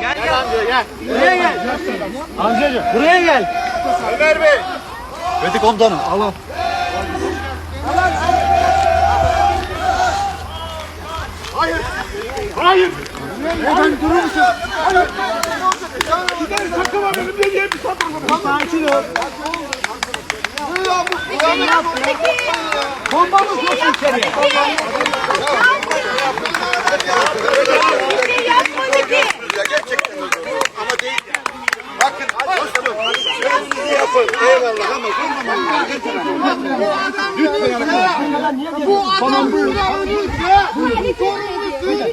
Gel gel amca gel. Buraya gel. Amcacığım buraya gel. Ömer Bey. Fethi komutanım alın. Hayır. Hayır. Efendim durur musun? Hayır. Gidelim takıma benim de diye bir satın. Sakin ol. Bomba mı koşun içeriye? Ya Eyvallah ama Bu adam burada ölürse sorumlusu.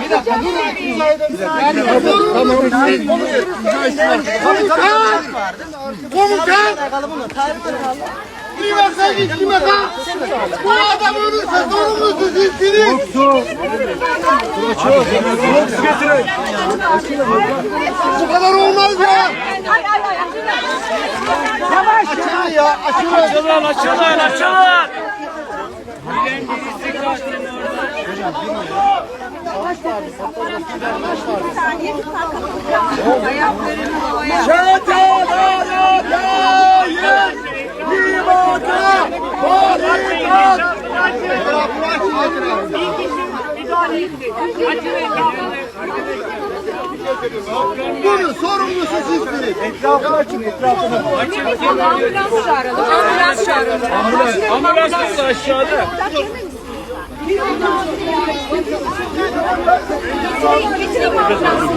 Bir dakika dur. Komutan. Kime sen git kime kal. Bu adam ölürse sorumlusu sizsiniz. Bu kadar olmaz ya. Açılın ya. Açılın. Açılın. Açılın. Bunun sorumlusu sizsiniz. Etrafını açın. Etrafını. Ambulans çağıralım. Ambulans çağıralım. Ambulans nasıl aşağıda? Getireyim ambulansı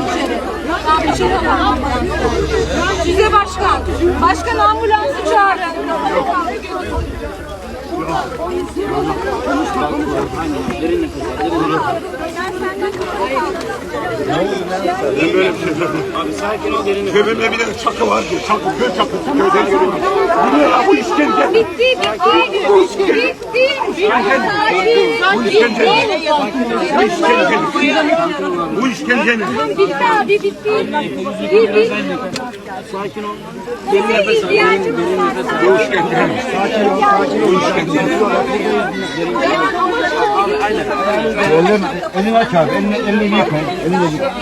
içeri. Tamam, içeri alalım. Size başkan. Başkan ambulansı çağırın. Cebimde bir de çakı var ki. Çakı, köy çakısı. Köyden geliyor. Bu ne ya bu işkence? Bitti, bitti. Bitti. Bitti. Bu işkence. Bu işkence. Bu işkence? Bitti abi, bitti. Bitti. Sakin ol. Bize ihtiyacımız var. Bu işkence ne? Bu işkence ne? Ellerini, elini aç abi. Elini, elini yıka. Elini yıka.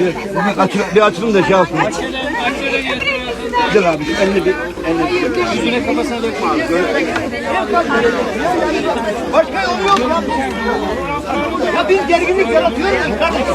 Evet. Bir, açı, bir açılın da şey yapsın. Güzel abi. Elini bir. Elini bir. Yüzüne kafasına dökme abi. Başka yolu yok. Ya bir gerginlik yaratıyoruz ya kardeşim.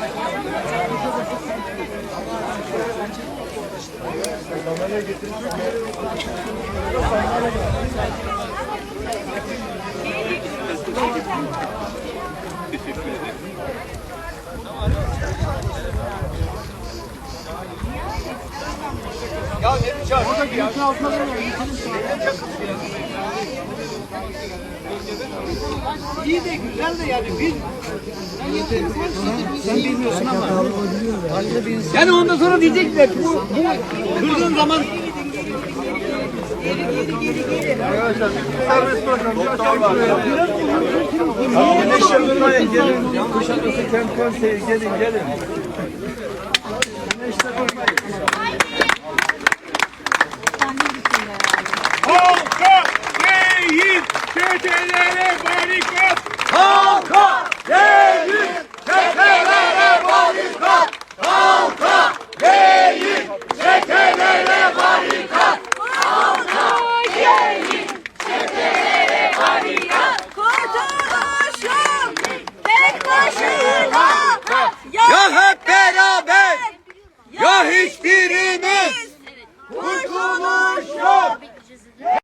bulacak ama. Ya İyi de güzel de yani biz sen bilmiyorsun ama yani ondan sonra diyecekler bu, bu kırdığın zaman Gelin. Kuşadası Kent Konseyi gelin gelin.